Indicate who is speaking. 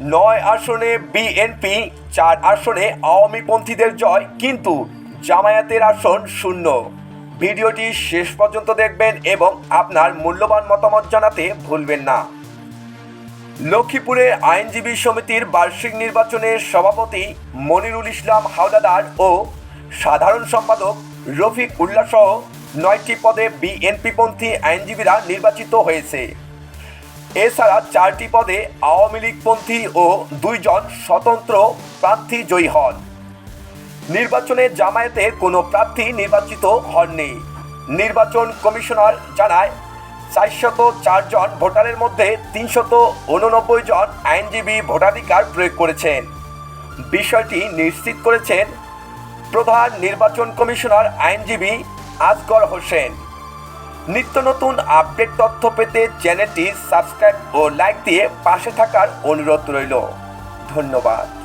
Speaker 1: নয় আসনে বিএনপি চার আসনে আওয়ামীপন্থীদের জয়, কিন্তু জামায়াতের আসন শূন্য। ভিডিওটি শেষ পর্যন্ত দেখবেন এবং আপনার মূল্যবান মতামত জানাতে ভুলবেন না। লক্ষ্মীপুরে আইনজীবী সমিতির বার্ষিক নির্বাচনে সভাপতি মনিরুল ইসলাম হাওলাদার ও সাধারণ সম্পাদক রফিক উল্লাহ সহ নয়টি পদে বিএনপিপন্থী আইনজীবীরা নির্বাচিত হয়েছে। এছাড়া চারটি পদে আওয়ামী লীগপন্থী ও দুইজন স্বতন্ত্র প্রার্থী জয়ী হন। নির্বাচনে জামায়াতের কোনো প্রার্থী নির্বাচিত হননি। নির্বাচন কমিশনার জানায়, চারশত চারজন ভোটারের মধ্যে তিনশত উননব্বই জন আইনজীবী ভোটাধিকার প্রয়োগ করেছেন। বিষয়টি নিশ্চিত করেছেন প্রধান নির্বাচন কমিশনার আইনজীবী আসগর হোসেন। নিত্য নতুন আপডেট তথ্য পেতে চ্যানেলটি সাবস্ক্রাইব ও লাইক দিয়ে পাশে থাকার অনুরোধ রইল। ধন্যবাদ।